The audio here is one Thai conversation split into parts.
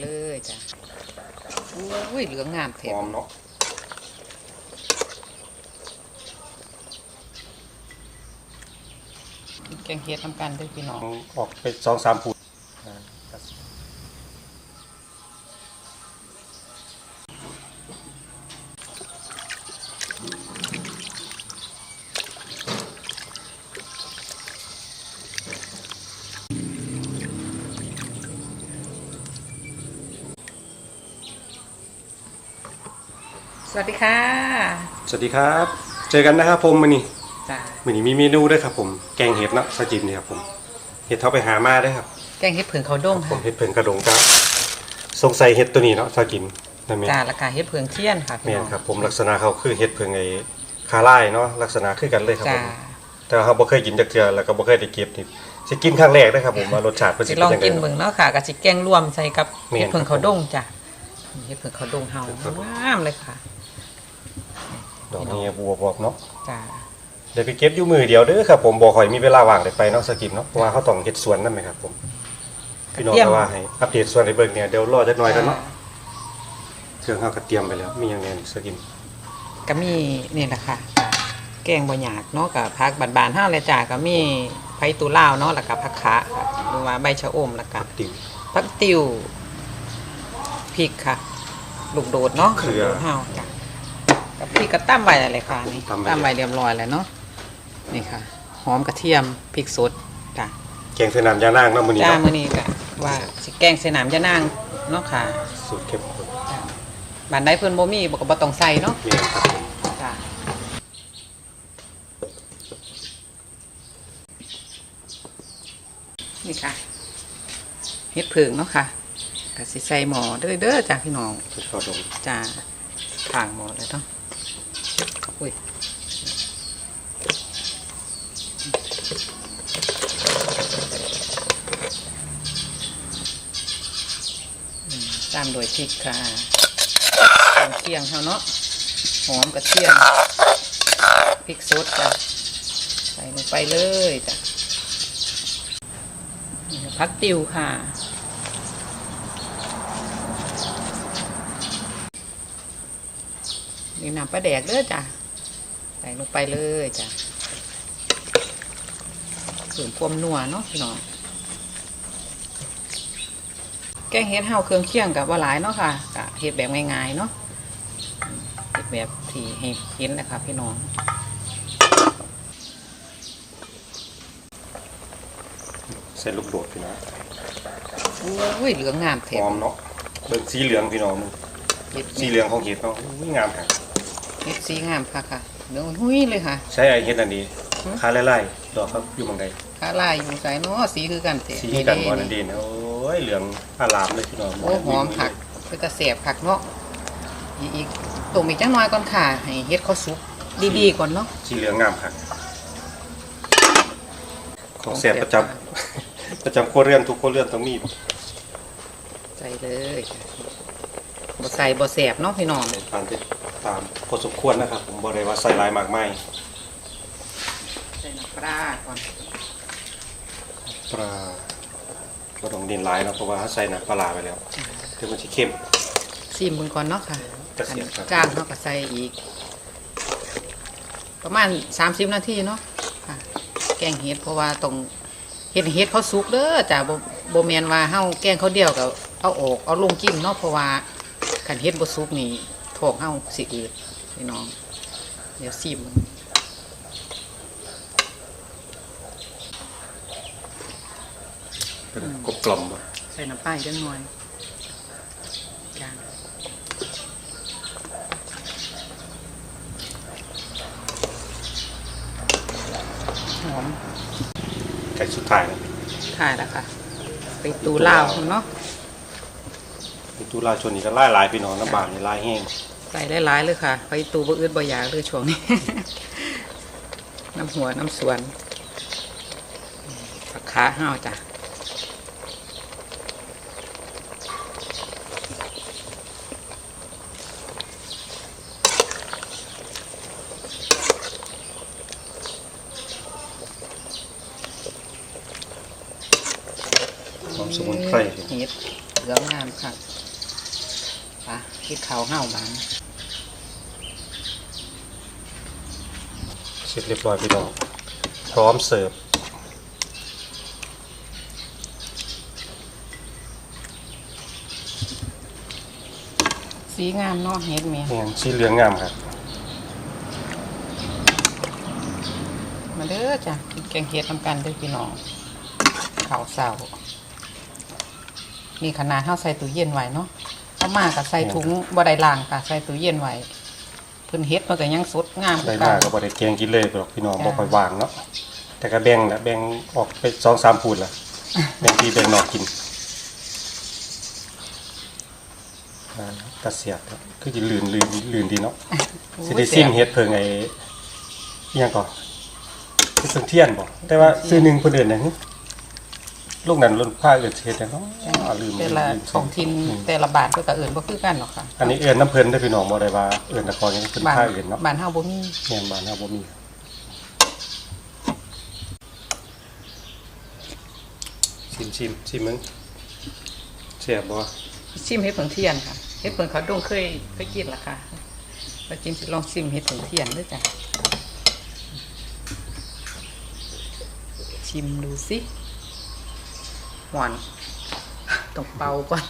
เลยจ้ะอุ้ยเหลืองงามแถหมอมเนาะแกงเฮ็ดทำกันเด้วยพี่น้อง ออกไปสองสามผูอ่า สวัสดีค่ะสวัสดีครับ เจอกันนะครับผมมื้อนี้จ้ะมื้อนี้มีเมนูด้วยครับผม แกงเห็ดเนาะสจิมนี่ครับผม เห็ดเท่าไปหามาได้อครับ แกงเฮ็ดเผืองเขาวด้งผมค่ะเห็ดเพิ่งกระดงจ้าสงสัยเห็ดตัวนี้เนาะสกิมนั่นแม่นจ้าราคาเฮ็ดเผืองเทียนค่ะพี่แม่น้นองครับผมลักษณะเขาคือเห็ดเพิ่งไอ้คาร่ายเนาะลักษณะคือกันเลยครับจ้าผมแต่ว่าเขาบ่เคยกินจักเทื่อแล้วก็บ่เคยได้เก็บนี่สิกินครั้งแรกนะครับผมว่ารสชาติเพิ่นสิสิลเป็องนจังไดกินเบิ่งเนาะค่ะกับสิแกงรวมใส่กับแม่นเฮ็ดเผืองเขาวด้งจ้ะเฮ็ดเผืองเขาวด้งเฮาครับงามเลยค่ะ ดอกนี้บวบๆเนาะจ้าเดี๋ยวไปเก็บอยู่มือเดียวเด้อครับผมบ่ค่อยมีเวลาว่างได้ไปเนาะสกิมเนาะเพราะว่าเขาต้องเฮ็ดสวนนั่นแหมครับผมพี่น้องก็ว่าให้อัปเดตสวนให้เบิ่งเนี่ยเดี๋ยวรอจักหน่อยกันเนาะเครื่องเขาก็เตรียมไปแล้ว มีอย่างแน่นสกินก็มีนี่แหละค่ะ แกงบ่ยากเนาะกับผักบานๆเฮาเลยจ้าก็มีไผ่ตูลาวเนาะแล้วก็ผักคะค่ะหรือว่าใบชะอมแล้วก็ติวผักติวพริกค่ะลูกโดดเนาะเกลือลูกโดดเฮาจ้ะ กับพริกก็ตั้มไว้อะไรค่ะนี่ตำไว้ ตั้มไว้เรียบร้อยแล้วเนาะนี่ค่ะหอมกระเทียมพริกสดจ้ะแกงเสนามยานางเนาะมื้อนี้จ้าเนาะมื้อนี้ก็ว่าสิแกงใส่น้ำยะนางเนาะค่ะสูตรเข้มข้นจ้ะบ้านใดเพิ่นบ่มีบ่ก็บ่ต้องใส่เนาะมีครับผมจ้ะนี่ค่ะเฮ็ดผึ่งเนาะค่ะก็สิใส่หม้อเด้อเด้อจ้ะพี่น้องเฮ็ดข้าวดงจ้าข้างหม้อเลยเนาะ อุ้ยตามโดยพริกค่ะเครื่องเคียงเฮาเนาะ หอมกระเทียมพริกสดจ้ะ ใส่ลงไปเลยจ้ะนี่ค่ะผักติวค่ะนี่น้ำปลาแดกเด้อจ้ะ ใส่ลงไปเลยจ้ะเสริมความนัวเนาะพี่น้องแกงเฮ็ดเฮาเครื่องเคียงกับว่าหลายเนาะค่ะกะเฮ็ดแบบง่ายๆเนาะเฮ็ดแบบที่ให้เห็นนะคะพี่น้องใส่ลูกโดดพี่น้องอุ้ยเหลืองงามแถหอมมเนาะเบิ่งสีเหลืองพี่น้องเฮ็ดสีเหลืองของเห็ดเนาะอุ้ยงามครับเฮ็ดสีงามค่ะค่ะ เหลืองหุ้ยเลยค่ะ ใช้ไอ้เห็ดอันนี้หือคาไล่ๆดอกครับอยู่บังใดขาลายอยู่ใส่เนาะสีคือกันแท้สีกันบ่นี่นั่นๆเด่นโอ้ยเหลืองอลามเลยพี่น้องโอ้หอมผักเป็นตะเสียบผักเนาะอีอีกต้มอีกจังน้อยก่อนค่ะให้เฮ็ดข้าวซุปดีๆก่อนเนาะสีเหลืองงามครับของแซ่บประจำประจำครัวเรือนทุกครัวเรือนต้องมีใส่เลย บ่ใส่บ่แสบเนาะพี่น้องในทานที่ตามพอสมควรนะครับ ผมบ่ได้ว่าใส่หลายมากมายใส่น้ำปลาก่อนปลาก็ต้องเน้นหลายเนาะเพราะว่าถ้าใส่น้ำปลาร้าไปแล้วเดี๋ยวมันจะเข้ม ซีมเบิ่งก่อนเนาะค่ะกระเทียมครับ จ้างเนาะก็ใส่อีก ประมาณ 30 นาทีเนาะค่ะ แกงเฮ็ดเพราะว่าต้องเฮ็ดให้เฮ็ดเขาสุกเด้อจ้ะบ่บ่แม่นว่าเฮาแกงเขาวเดียวก็เอาออกเอาลงกินเนาะเพราะว่า คันเฮ็ดบ่สุกนี่ท้องเฮาสิอืดพี่น้อง เดี๋ยวซีมเบิ่งเป็นกลมกล่อมบ่ใส่น้ำปลาอีกจังหน่อยจางหอมไก่สุดท้ายนะถ่ายแล้วค่ะ ไปตูลาวเนาะ เป็นตุลาชนนี่ก็ไล่หลายพี่น้องน้ำบานนี่ไล่แห้งใส่หลายๆเลยค่ะไปตูบ่อืดบ่อยากเลยช่วงนี้ น้ำหัวน้ำสวนผักขาห้าวจ้ะหอมสมุนไพรเห็ดเหลืองงามค่ะไป คิดเขาวเห่าบานเสร็จเรียบร้อยพี่น้องพร้อมเสิร์ฟสีงามเนาะเฮ็ดเมียนี่สีเหลืองงามครับมาเด้อจ้ะกินแกงเฮ็ดทำกันเด้อพี่น้องข้าวเสานี่ขนาดเฮาใส่ตู้เย็นไว้เนาะ เอามาก็ใส่ถุงบ่ได้ล้างค่ะใส่ตู้เย็นไว้เพิ่นเฮ็ดมันก็ยังสดงามได้คือมาเก่าก็บ่ได้แกงกินเลยหรอกพี่น้องจ้ะบ่ค่อยวางเนาะแต่ก็แบ่งนะแบ่งออกไปสองสามพูดละแบ่งพี่แบ่งน้องกินอ่าตาเสียบครับคือสิลื่นลื่นลื่นดีเนาะสิได้ซิมเฮ็ดเพิ่งไอ้อิหยังก่อนเฮ็ดเพิ่งเทียนบ่แต่ว่าซื้อหนึงเพิ่นเอิ้นหยัง ลูกนั้นรุ่นผ้าเอิ้นเฮ็ดหยังเนาะอ่าลืมแต่ละลืมของทินแต่ละบาทเพิ่นก็เอิ้นบ่คือกันหรอกค่ะอันนี้เอิ้นน้ำเพิ่นเด้อพี่น้องบ่ได้ว่าเอิ้นตะกอนหยังเพิ่นบ้านผ้าเอิ้นเนาะบ้านเฮาบ่มีแม่นบ้านเฮาบ่มีชิมชิมชิมมึงแซ่บบ่ชิมเฮ็ดผงเทียนค่ะเฮ็ดผงเขาวดงเคยเคยกินล่ะค่ะแล้วจิมสิลองชิมเฮ็ดผงเทียนด้วยจ้ะชิมดูสิ หวานต้องเป่าก่อน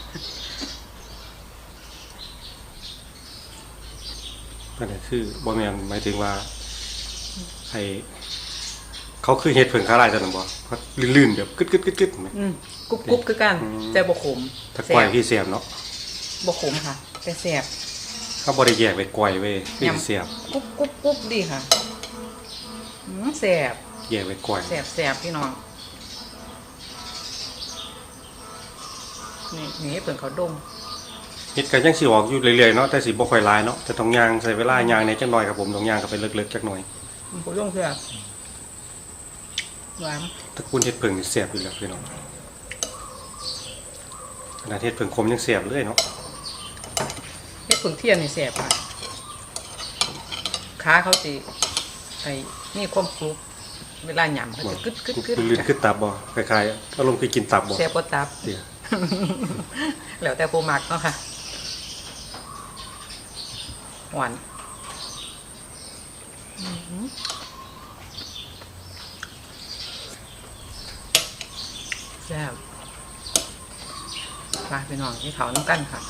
นั่นก็คือบ่แม่นหมายถึงว่าไอ้เขาคือเฮ็ดเพิ่งคาลายจังนั้นบ่เขาลื่นๆแบบกึดๆๆๆแม่อืมกรุบกรุบคือกันอืมแต่บ่ขมถ้าแซ่ก้อยบพี่เสียบเนาะบ่ขมค่ะ แต่แซ่บเขาบ่ได้แยกไปก้อยเว้ยพี่ยำเสียบกรุบกรุบกรุบดีค่ะอืมแซ่บแยกไปก้อยแซ่บแซ่บพี่น้อง นี่นี่เพิ่นเขาวดงเฮ็ดก็ยังสิออกอยู่เรื่อยๆเนาะแต่สิบ่ค่อยหลายเนาะแต่ต้องย่างใช้เวลาย่างในจักหน่อยครับผมต้องย่างก็ไปเลิกๆจักหน่อยมันก็ย่งเพื่อหวานตระกูลเฮ็ดเพิ่งนี่แซ่บอยู่แล้วพี่น้องขนาดเฮ็ดเพิ่งคมยังแซ่บเลยเนาะเฮ็ดผงเทียนนี่แสบค่ะขาเขาสิไอ้มีความกรุบเวลาหยำเขาจะกึดกึดกึดลื่นๆคือตับบ่คล้ายๆอารมณ์คือกินตับบ่แซ่บกว่าตับ เดี๋ยว แล้วแต่ผู้มักเนาะค่ะ หวานอื้อหือแซ่บมาพี่น้องที่เขาน้ำกันค่ะ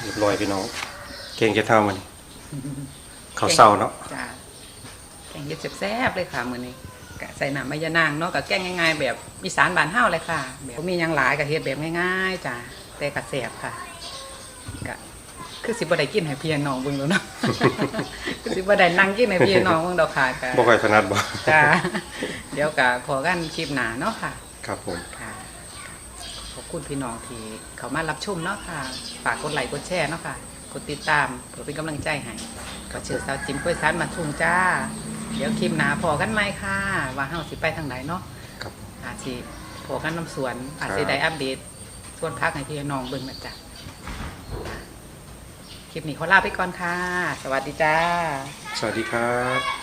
เรียบร้อยพี่น้อง เก่งเฮ็ดเท่ามันข้าวเช้าเนาะจ้าแกงเห็ดแซ่บๆเลยค่ะมื้อนี้ กะใส่น้ำมะยานางเนาะกับแกงง่ายๆ แบบอีสานบ้านเฮาเลยค่ะ แบบบ่มีหยังหลายกับเฮ็ดแบบง่ายๆจ้าแต่กะแซ่บค่ะกะคือสิบ่ได้กินให้พี่น้องเบิ่งแล้วเนาะ คือสิบ่ได้นั่งกินให้พี่น้องเบิ่งดอกค่ะกะบ่ค่อยถนัดบ่จ้าเดี๋ยวกะขอกันคลิปหน้าเนาะค่ะ ครับผม ค่ะขอบคุณพี่น้องที่เขามารับชมเนาะค่ะ ฝากกดไลค์กดแชร์เนาะค่ะ กดติดตามเพื่อเป็นกำลังใจให้ ก็เชิญสาวจิมกล้วยซันมาทุ่งจ้า เดี๋ยวคลิปหนาพอกันไหมค่ะ ว่าเฮาสิไปทางไหนเนาะครับ อาจสิพอกันน้ำสวน อาจสิได้อัปเดตส่วนพักให้พี่น้องเบิ่งนะจ๊ะคลิปนี้ขอลาไปก่อนค่ะ สวัสดีจ้า สวัสดีครับ